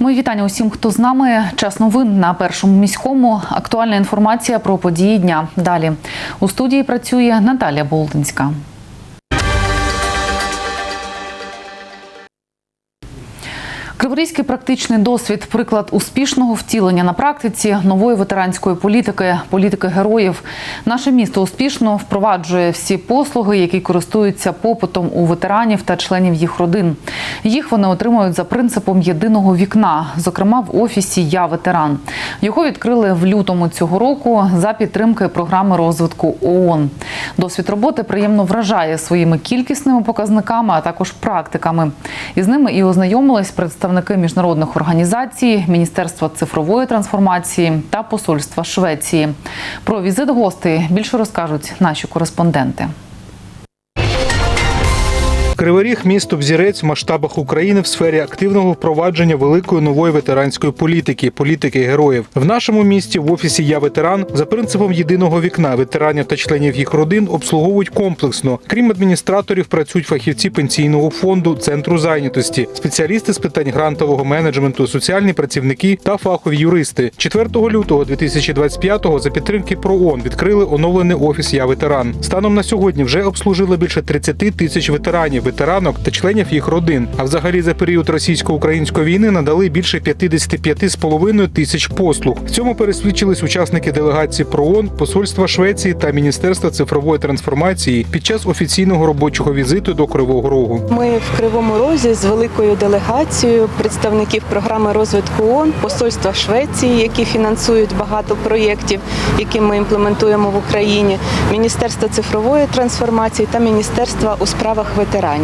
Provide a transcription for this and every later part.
Мої вітання усім, хто з нами. Час новин на першому міському. Актуальна інформація про події дня. Далі у студії працює Наталія Болдинська. Криворізький практичний досвід приклад успішного втілення на практиці нової ветеранської політики, політики героїв. Наше місто успішно впроваджує всі послуги, які користуються попитом у ветеранів та членів їх родин. Їх вони отримують за принципом єдиного вікна, зокрема в офісі Я ветеран. Його відкрили в лютому цього року за підтримки програми розвитку ООН. Досвід роботи приємно вражає своїми кількісними показниками, а також практиками. Із ними і ознайомились представники міжнародних організацій, Міністерства цифрової трансформації та Посольства Швеції. Про візит гостей більше розкажуть наші кореспонденти. Кривий Ріг – місто взірець в масштабах України в сфері активного впровадження великої нової ветеранської політики політики героїв. В нашому місті в офісі Я ветеран за принципом єдиного вікна ветеранів та членів їх родин обслуговують комплексно. Крім адміністраторів, працюють фахівці пенсійного фонду, центру зайнятості, спеціалісти з питань грантового менеджменту, соціальні працівники та фахові юристи. 4 лютого 2025-го за підтримки ПРООН відкрили оновлений офіс Я ветеран. Станом на сьогодні вже обслужили більше 30 тисяч ветеранів, ветеранок та членів їх родин. А взагалі за період російсько-української війни надали більше 55,5 тисяч послуг. В цьому пересвідчились учасники делегації ПРООН, Посольства Швеції та Міністерства цифрової трансформації під час офіційного робочого візиту до Кривого Рогу. Ми в Кривому Розі з великою делегацією представників програми розвитку ООН, посольства Швеції, які фінансують багато проєктів, які ми імплементуємо в Україні, Міністерства цифрової трансформації та Міністерства у справах ветеранів.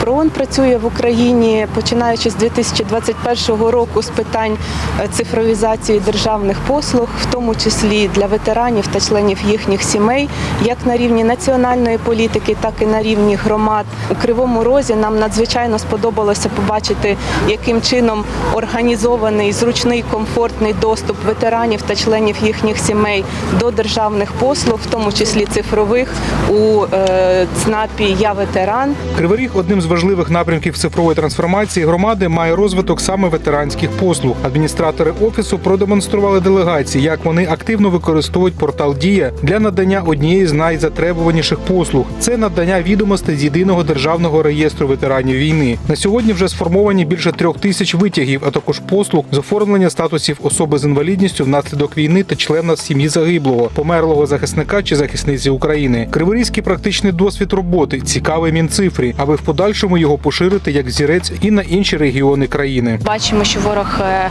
ПРООН працює в Україні починаючи з 2021 року з питань е, цифровізації державних послуг, в тому числі для ветеранів та членів їхніх сімей, як на рівні національної політики, так і на рівні громад. У Кривому Розі нам надзвичайно сподобалося побачити, яким чином організований зручний комфортний доступ ветеранів та членів їхніх сімей до державних послуг, в тому числі цифрових у е, ЦНАПі Я ветеран. Кривий Ріг одним з важливих напрямків цифрової трансформації громади має розвиток саме ветеранських послуг. Адміністратори офісу продемонстрували делегації, як вони активно використовують портал Дія для надання однієї з найзатребуваніших послуг. Це надання відомостей з єдиного державного реєстру ветеранів війни. На сьогодні вже сформовані більше трьох тисяч витягів, а також послуг з оформлення статусів особи з інвалідністю внаслідок війни та члена сім'ї загиблого, померлого захисника чи захисниці України. Криворізький практичний досвід роботи цікавий мінцифрі, аби в подальшому його поширити як зірець і на інші регіони країни. Бачимо, що ворог е,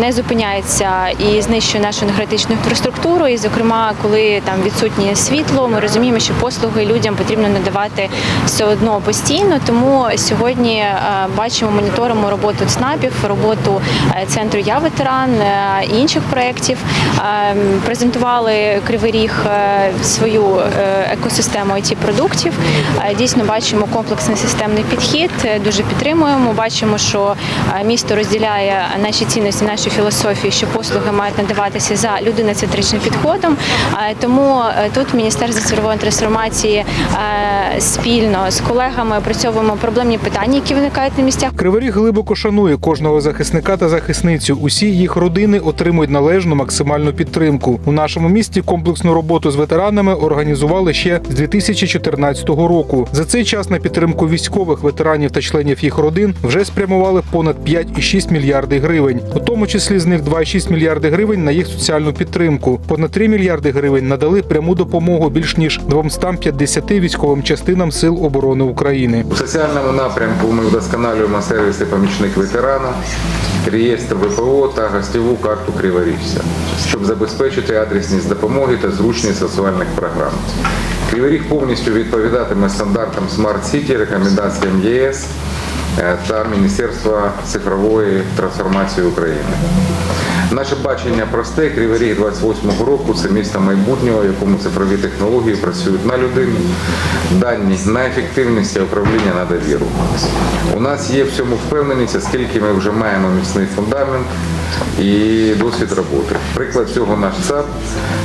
не зупиняється і знищує нашу енергетичну інфраструктуру. І, зокрема, коли там відсутнє світло, ми розуміємо, що послуги людям потрібно надавати все одно постійно. Тому сьогодні е, бачимо, моніторимо роботу ЦНАПів, роботу е, центру Я ветеран і інших проєктів. Презентували Кривий Ріг свою екосистему it продуктів. Дійсно бачимо комплексний системний підхід. е, Дуже підтримуємо. Бачимо, що е, місто розділяє наші цінності, нашу філософію, що послуги мають надаватися за людиноцентричним підходом. Тому е, тут Міністерство цифрової трансформації спільно з колегами опрацьовуємо проблемні питання, які виникають на місцях. Кривий Ріг глибоко шанує кожного захисника та захисницю. Усі їх родини отримують належну максимальну підтримку. У нашому місті комплексну роботу з ветеранами організували ще з 2014 року. За цей час на підтримку військових ветеранів та членів їх родин вже спрямували понад 5,6 мільярди гривень, тому числі з них 2,6 мільярди гривень на їх соціальну підтримку. Понад 3 мільярди гривень надали пряму допомогу більш ніж 250 військовим частинам сил оборони України. У соціальному напрямку ми вдосконалюємо сервіси помічник ветерана, реєстр ВПО та гостєву карту Криворіжця, щоб забезпечити адресність допомоги та зручність соціальних програм. Кривий Ріг повністю відповідатиме стандартам Smart City, рекомендаціям ЄС та Міністерства цифрової трансформації України. Наше бачення просте, Кривий Ріг 28-го року це місто майбутнього, в якому цифрові технології працюють на людині, дані на ефективність і управління на довіру. У нас є в цьому впевненість, оскільки ми вже маємо міцний фундамент і досвід роботи. Приклад цього наш ЦАП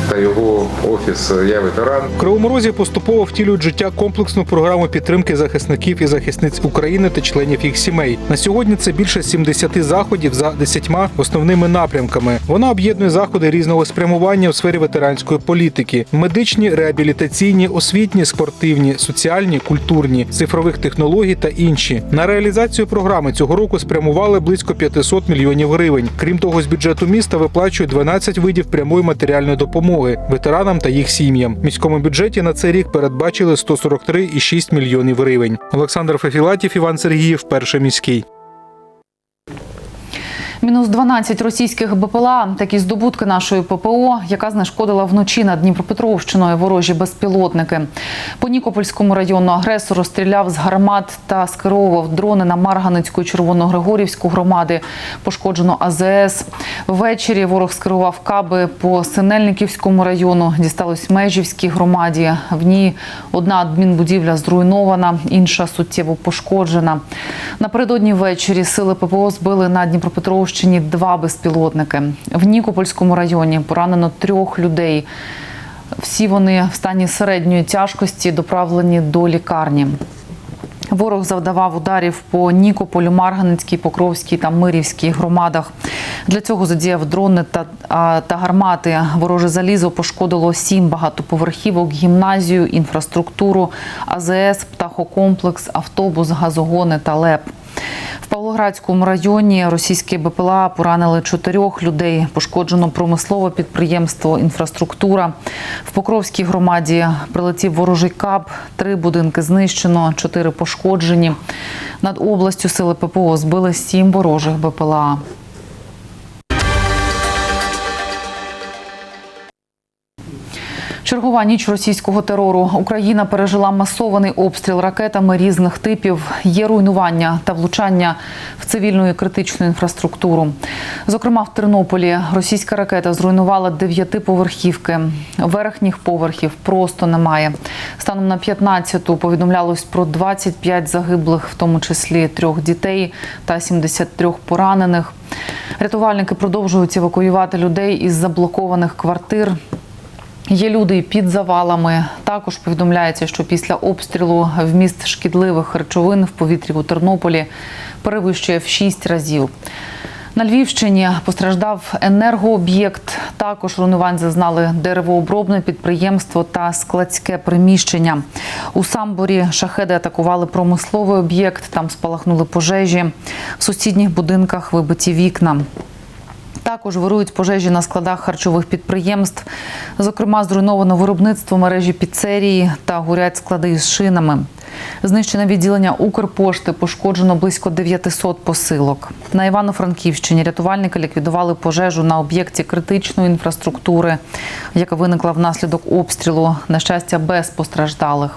та його офіс Я ветеран. В Кривому Розі поступово втілюють життя комплексну програму підтримки захисників і захисниць України та членів їх сімей. На сьогодні це більше 70 заходів за 10 основними напрямками. Вона об'єднує заходи різного спрямування у сфері ветеранської політики: медичні, реабілітаційні, освітні, спортивні, соціальні, культурні, цифрових технологій та інші. На реалізацію програми цього року спрямували близько 500 мільйонів гривень. Крім того, з бюджету міста виплачують 12 видів прямої матеріальної допомоги ветеранам та їх сім'ям. В міському бюджеті на цей рік передбачили 143,6 мільйонів гривень. Олександр Фефілатів, Іван Сергіїв, перший міський. Мінус 12 російських БПЛА – такі здобутки нашої ППО, яка знешкодила вночі над Дніпропетровщиною ворожі безпілотники. По Нікопольському району агресор розстріляв з гармат та скеровував дрони на Марганицьку і Червоногригорівську громади. Пошкоджено АЗС. Ввечері ворог скерував каби по Синельниківському району. Дісталось Межівській громаді. В ній одна адмінбудівля зруйнована, інша суттєво пошкоджена. Напередодні ввечері сили ППО збили на Дніпропетровщині два безпілотники. В Нікопольському районі поранено трьох людей. Всі вони в стані середньої тяжкості доправлені до лікарні. Ворог завдавав ударів по Нікополю, Марганецькій, Покровській та Мирівській громадах. Для цього задіяв дрони та, та гармати. Вороже залізо пошкодило сім багатоповерхівок, гімназію, інфраструктуру, АЗС, птахокомплекс, автобус, газогони та ЛЕП. В Павлоградському районі російські БПЛА поранили чотирьох людей. Пошкоджено промислове підприємство, інфраструктура. В Покровській громаді прилетів ворожий кап, три будинки знищено, чотири пошкоджені. Над областю сили ППО збили сім ворожих БПЛА. Чергова ніч російського терору. Україна пережила масований обстріл ракетами різних типів. Є руйнування та влучання в цивільну і критичну інфраструктуру. Зокрема, в Тернополі російська ракета зруйнувала дев'ятиповерхівки. Верхніх поверхів просто немає. Станом на 15-ту повідомлялось про 25 загиблих, в тому числі трьох дітей та 73 поранених. Рятувальники продовжують евакуювати людей із заблокованих квартир. Є люди під завалами. Також повідомляється, що після обстрілу вміст шкідливих речовин в повітрі у Тернополі перевищує в 6 разів. На Львівщині постраждав енергооб'єкт. Також руйнувань зазнали деревообробне підприємство та складське приміщення. У Самборі шахеди атакували промисловий об'єкт. Там спалахнули пожежі. В сусідніх будинках вибиті вікна. Також вирують пожежі на складах харчових підприємств. Зокрема, зруйновано виробництво мережі піцерії та горять склади із шинами. Знищене відділення Укрпошти пошкоджено близько 900 посилок. На Івано-Франківщині рятувальники ліквідували пожежу на об'єкті критичної інфраструктури, яка виникла внаслідок обстрілу. На щастя, без постраждалих.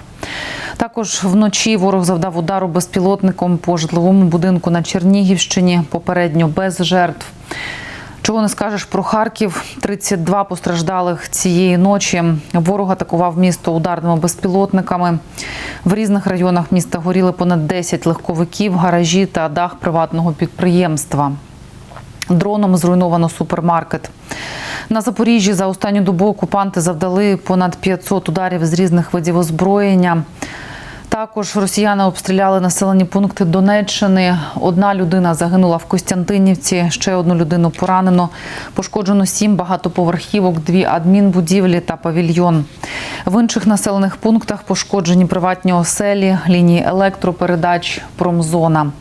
Також вночі ворог завдав удару безпілотником по житловому будинку на Чернігівщині, попередньо без жертв. Чого не скажеш про Харків? 32 постраждалих цієї ночі. Ворог атакував місто ударними безпілотниками. В різних районах міста горіли понад 10 легковиків, гаражі та дах приватного підприємства. Дроном зруйновано супермаркет. На Запоріжжі за останню добу окупанти завдали понад 500 ударів з різних видів озброєння. Також росіяни обстріляли населені пункти Донеччини. Одна людина загинула в Костянтинівці, ще одну людину поранено. Пошкоджено сім багатоповерхівок, дві адмінбудівлі та павільйон. В інших населених пунктах пошкоджені приватні оселі, лінії електропередач, промзона.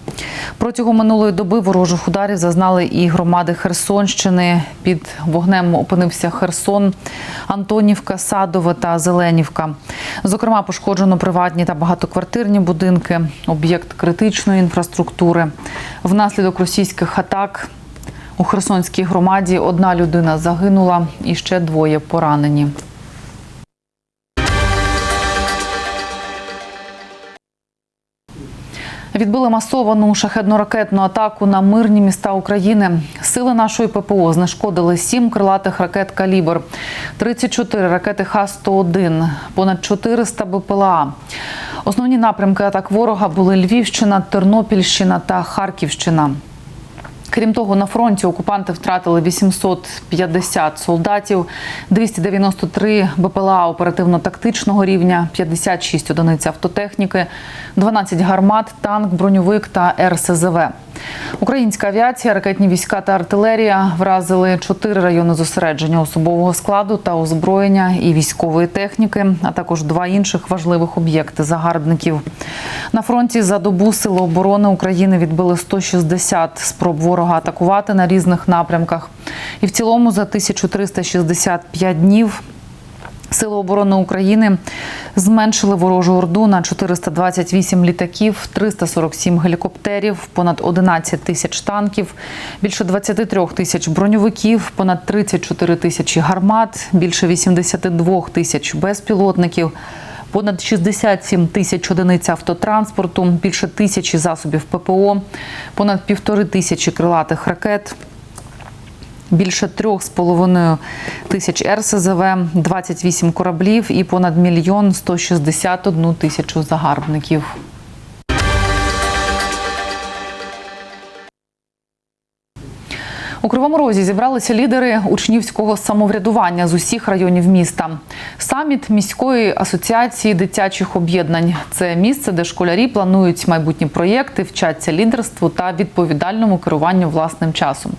Протягом минулої доби ворожих ударів зазнали і громади Херсонщини. Під вогнем опинився Херсон, Антонівка, Садове та Зеленівка. Зокрема, пошкоджено приватні та багатоквартирні будинки, об'єкт критичної інфраструктури. Внаслідок російських атак у Херсонській громаді одна людина загинула і ще двоє поранені. Відбили масовану шахедно-ракетну атаку на мирні міста України. Сили нашої ППО знешкодили сім крилатих ракет «Калібр», 34 ракети Х-101, понад 400 БПЛА. Основні напрямки атак ворога були Львівщина, Тернопільщина та Харківщина. Крім того, на фронті окупанти втратили 850 солдатів, 293 БПЛА оперативно-тактичного рівня, 56 одиниць автотехніки, 12 гармат, танк, броньовик та РСЗВ. Українська авіація, ракетні війська та артилерія вразили чотири райони зосередження особового складу та озброєння і військової техніки, а також два інших важливих об'єкти загарбників. На фронті за добу Сили оборони України відбили 160 спроб ворога атакувати на різних напрямках. І в цілому за 1365 днів Сили оборони України зменшили ворожу орду на 428 літаків, 347 гелікоптерів, понад 11 тисяч танків, більше 23 тисяч броньовиків, понад 34 тисячі гармат, більше 82 тисяч безпілотників. Понад 67 тисяч одиниць автотранспорту, більше тисячі засобів ППО, понад півтори тисячі крилатих ракет, більше трьох з половиною тисяч РСЗВ, 28 кораблів і понад мільйон 161 тисячу загарбників. У Кривому Розі зібралися лідери учнівського самоврядування з усіх районів міста. Саміт міської асоціації дитячих об'єднань це місце, де школярі планують майбутні проєкти, вчаться лідерству та відповідальному керуванню власним часом.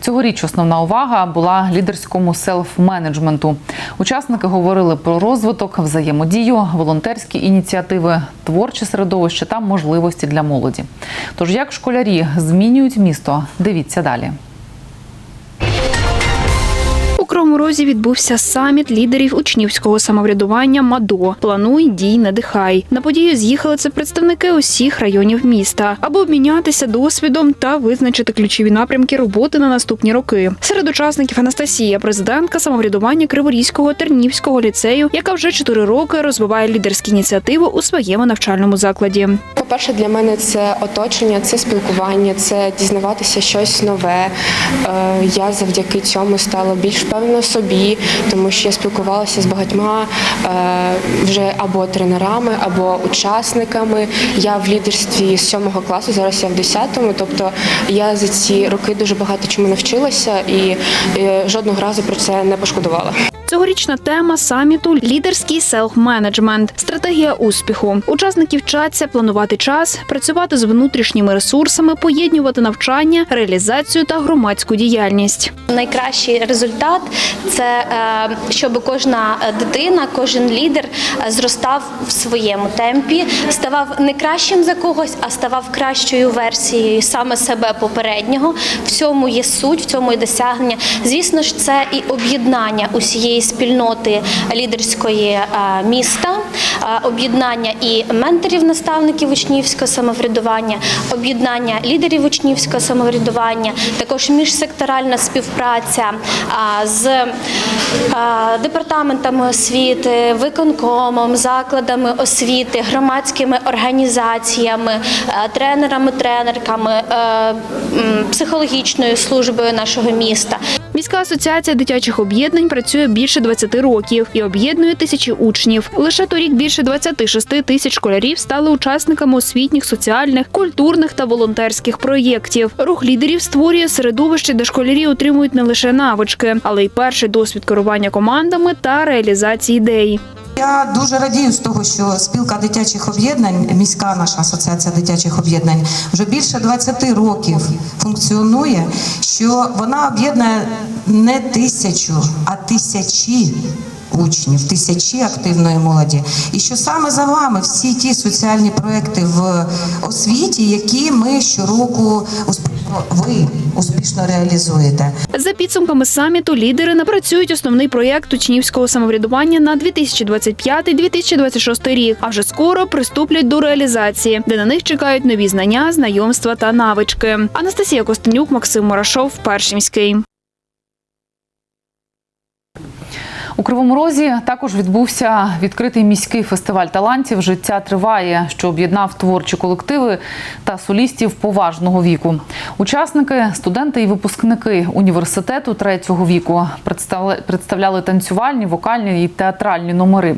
Цьогоріч основна увага була лідерському селф-менеджменту. Учасники говорили про розвиток, взаємодію, волонтерські ініціативи, творче середовище та можливості для молоді. Тож як школярі змінюють місто, дивіться далі. Кривому Розі відбувся саміт лідерів учнівського самоврядування МАДО. Плануй, дій, надихай. На подію з'їхали представники усіх районів міста, аби обмінятися досвідом та визначити ключові напрямки роботи на наступні роки. Серед учасників Анастасія, президентка самоврядування Криворізького Тернівського ліцею, яка вже чотири роки розвиває лідерські ініціативи у своєму навчальному закладі. По-перше, для мене це оточення, це спілкування, це дізнаватися щось нове. Е, Я завдяки цьому стала більш впевнена в собі, тому що я спілкувалася з багатьма е, вже або тренерами, або учасниками. Я в лідерстві з сьомого класу, зараз я в 10-му, тобто я за ці роки дуже багато чому навчилася і е, жодного разу про це не пошкодувала. Цьогорічна тема саміту лідерський селф-менеджмент, стратегія успіху. Учасники вчаться планувати час, працювати з внутрішніми ресурсами, поєднувати навчання, реалізацію та громадську діяльність. Найкращий результат це е, щоб кожна дитина, кожен лідер е, зростав в своєму темпі, ставав не кращим за когось, а ставав кращою версією саме себе попереднього. В цьому є суть, в цьому є досягнення. Звісно ж, це і об'єднання усієї спільноти лідерської е, міста, об'єднання і менторів, наставників учнівського самоврядування, об'єднання лідерів учнівського самоврядування, також міжсекторальна співпраця з департаментами освіти, виконкомом, закладами освіти, громадськими організаціями, е, тренерами, тренерками, е, психологічною службою нашого міста. Міська асоціація дитячих об'єднань працює більше 20 років і об'єднує тисячі учнів. Лише торік більше 26 тисяч школярів стали учасниками освітніх, соціальних, культурних та волонтерських проєктів. Рух лідерів створює середовище, де школярі отримують не лише навички, але й перший досвід керування командами та реалізації ідей. Я дуже радію з того, що спілка дитячих об'єднань, міська наша асоціація дитячих об'єднань, вже більше 20 років функціонує, що вона об'єднує не тисячу, а тисячі. Учнів, тисячі активної молоді, і що саме за вами всі ті соціальні проекти в освіті, які ми щороку успішно ви успішно реалізуєте. За підсумками саміту лідери напрацюють основний проєкт учнівського самоврядування на 2025-2026 рік. А вже скоро приступлять до реалізації, де на них чекають нові знання, знайомства та навички. Анастасія Костенюк, Максим Мурашов, перший міський. У Кривому Розі також відбувся відкритий міський фестиваль талантів Життя триває, що об'єднав творчі колективи та солістів поважного віку. Учасники, студенти і випускники університету третього віку представляли, танцювальні, вокальні і театральні номери.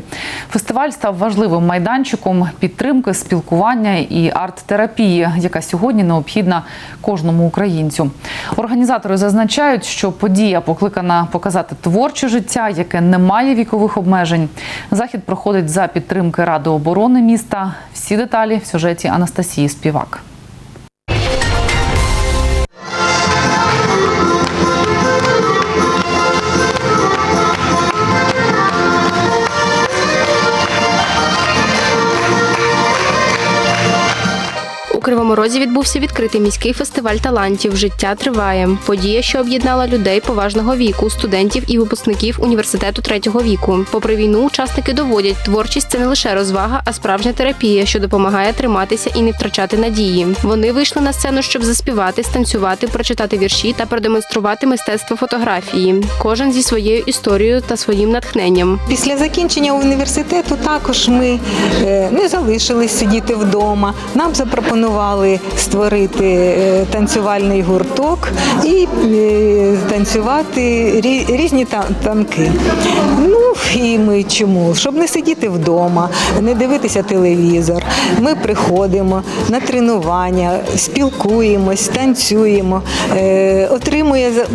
Фестиваль став важливим майданчиком підтримки, спілкування і арт-терапії, яка сьогодні необхідна кожному українцю. Організатори зазначають, що подія покликана показати творче життя, яке не має вікових обмежень. Захід проходить за підтримки Ради оборони міста. Всі деталі в сюжеті Анастасії Співак. Розі відбувся відкритий міський фестиваль талантів Життя триває. Подія, що об'єднала людей поважного віку, студентів і випускників університету третього віку. Попри війну, учасники доводять, творчість це не лише розвага, а справжня терапія, що допомагає триматися і не втрачати надії. Вони вийшли на сцену, щоб заспівати, станцювати, прочитати вірші та продемонструвати мистецтво фотографії. Кожен зі своєю історією та своїм натхненням. Після закінчення університету також ми е, не залишились сидіти вдома. Нам запропонували створити е, танцювальний гурток і е, танцювати різні танки. Ну і ми чому? Щоб не сидіти вдома, не дивитися телевізор. Ми приходимо на тренування, спілкуємось, танцюємо, е,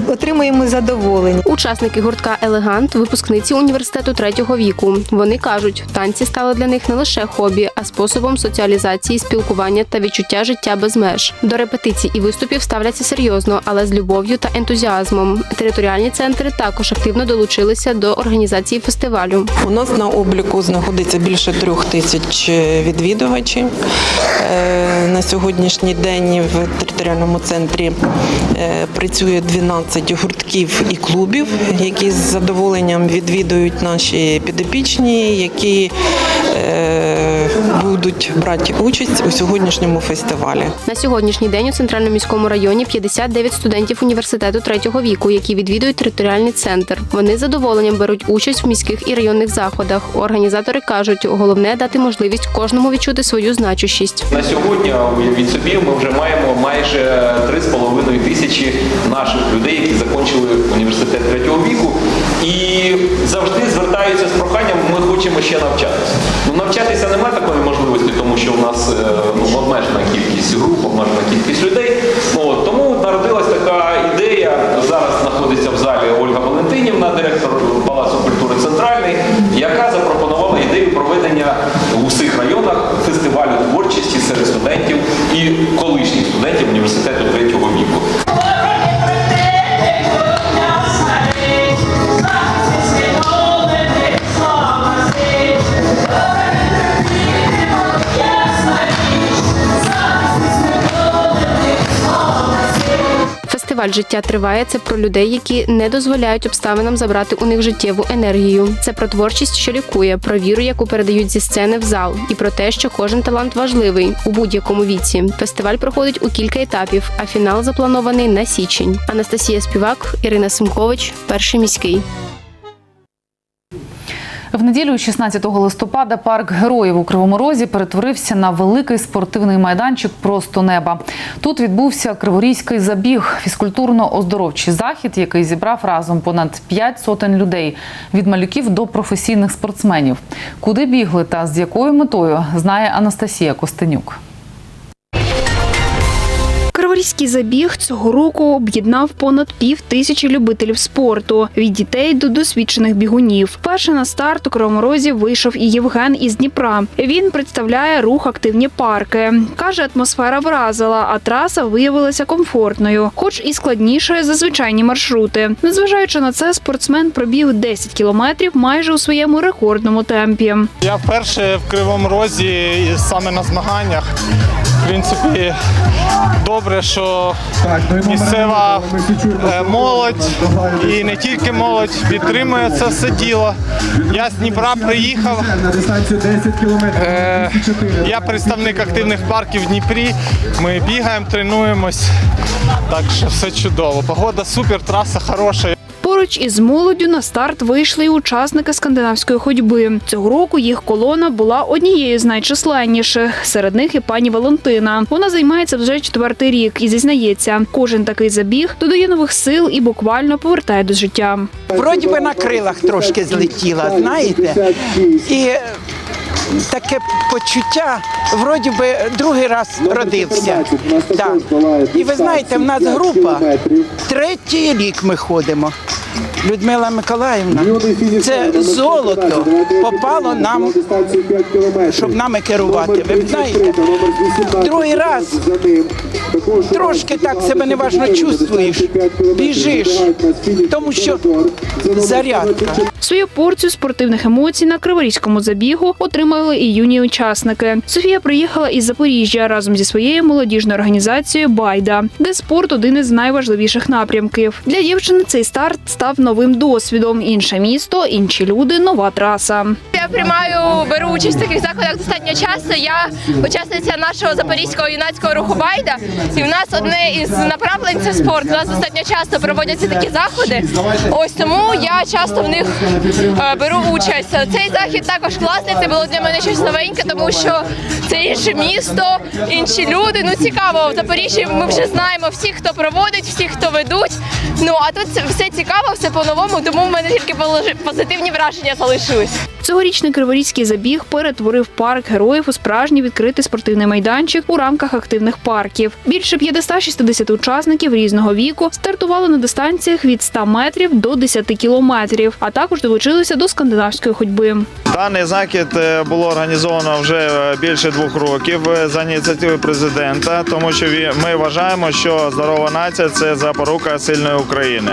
отримуємо задоволення. Учасники гуртка Елегант, випускниці університету третього віку. Вони кажуть, танці стали для них не лише хобі, а способом соціалізації, спілкування та відчуття життя без меж. До репетицій і виступів ставляться серйозно, але з любов'ю та ентузіазмом. Територіальні центри також активно долучилися до організації фестивалю. У нас на обліку знаходиться більше трьох тисяч відвідувачів. Е, На сьогоднішній день в територіальному центрі е, працює 12 гуртків і клубів, які з задоволенням відвідують наші підопічні, які е, будуть брати участь у сьогоднішньому фестивалі. На сьогоднішній день у центральному міському районі 59 студентів університету третього віку, які відвідують територіальний центр. Вони з задоволенням беруть участь в міських і районних заходах. Організатори кажуть, головне дати можливість кожному відчути свою значущість. На сьогодні, уявіть собі, ми вже маємо майже 3,5 тисячі наших людей, які закінчили університет третього віку, і завжди звертаються з проханням, ми хочемо ще навчатися. Ну, навчатися немає такої можливості, тому що у нас е, ну, обмежена кількість груп, обмежена кількість людей. Ну, тому народилась така ідея. Зараз знаходиться в залі Ольга Валентинівна, директор Палацу культури Центральний, яка запропонувала ідею проведення в усіх районах фестивалю творчості серед студентів і колишніх студентів університету третього віку. Фестиваль життя триває. Це про людей, які не дозволяють обставинам забрати у них життєву енергію. Це про творчість, що лікує, про віру, яку передають зі сцени в зал, і про те, що кожен талант важливий у будь-якому віці. Фестиваль проходить у кілька етапів, а фінал запланований на січень. Анастасія Співак, Ірина Симкович, перший міський. В неділю, 16 листопада, парк героїв у Кривому Розі перетворився на великий спортивний майданчик просто неба. Тут відбувся криворізький забіг, фізкультурно-оздоровчий захід, який зібрав разом понад 5 сотень людей від малюків до професійних спортсменів. Куди бігли та з якою метою знає Анастасія Костенюк. Криворізький забіг цього року об'єднав понад пів тисячі любителів спорту від дітей до досвідчених бігунів. Перше на старт у Кривому Розі вийшов і Євген із Дніпра. Він представляє рух активні парки. каже, атмосфера вразила, а траса виявилася комфортною, хоч і складнішою за звичайні маршрути. Незважаючи на це, спортсмен пробіг 10 кілометрів майже у своєму рекордному темпі. Я вперше в Кривому Розі саме на змаганнях. В принципі, добре, що місцева е, молодь і не тільки молодь підтримує це все діло. Я з Дніпра приїхав. Е, Я представник активних парків в Дніпрі. Ми бігаємо, тренуємось. Так що все чудово. Погода супер, траса хороша. Поруч із молоддю на старт вийшли й учасники скандинавської ходьби. Цього року їх колона була однією з найчисленніших. Серед них і пані Валентина. Вона займається вже четвертий рік і зізнається, кожен такий забіг додає нових сил і буквально повертає до життя. Вроді би на крилах трошки злетіла, знаєте, і таке почуття, вроді би другий раз родився. Да. І ви знаєте, в нас група третій рік ми ходимо. Людмила Миколаївна, це золото попало нам, щоб нами керувати. Ви знаєте, другий раз трошки так себе неважно чувствуєш, біжиш, тому що зарядка. Свою порцію спортивних емоцій на криворізькому забігу отримали і юні учасники. Софія приїхала із Запоріжжя разом зі своєю молодіжною організацією Байда, де спорт один із найважливіших напрямків. Для дівчини цей старт став новим досвідом. Інше місто, інші люди, нова траса. Приймаю, беру участь в таких заходах достатньо часто. Я учасниця нашого запорізького юнацького руху Байда, і в нас одне із направлень це спорт. У нас достатньо часто проводяться такі заходи. Ось тому я часто в них е, беру участь. Цей захід також класний. Це було для мене щось новеньке, тому що це інше місто, інші люди. Ну цікаво. В Запоріжжі ми вже знаємо всіх, хто проводить, всіх, хто ведуть. Ну а тут все цікаво, все по-новому, тому в мене тільки позитивні враження залишились. Цьогорічний Криворізький забіг перетворив парк героїв у справжній відкритий спортивний майданчик у рамках активних парків. Більше 560 учасників різного віку стартували на дистанціях від 100 метрів до 10 кілометрів, а також долучилися до скандинавської ходьби. Даний захід е, було організовано вже е, більше двох років е, за ініціативи президента, тому що ми вважаємо, що здорова нація це запорука сильної України.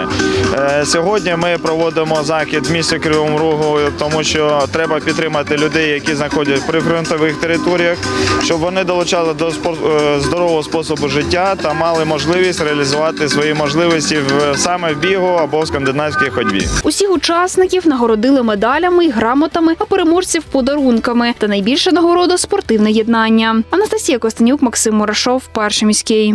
Сьогодні ми проводимо захід в місті Кривому Рогу, тому що треба підтримати людей, які знаходяться в прифронтових територіях, щоб вони долучали до е, здорового способу життя та мали можливість реалізувати свої можливості в саме в бігу або в скандинавській ходьбі. Усіх учасників нагородили медалями й грамотами, а переможців подарунками. Та найбільша нагорода спортивне єднання. Анастасія Костенюк, Максим Мурашов, перший міський.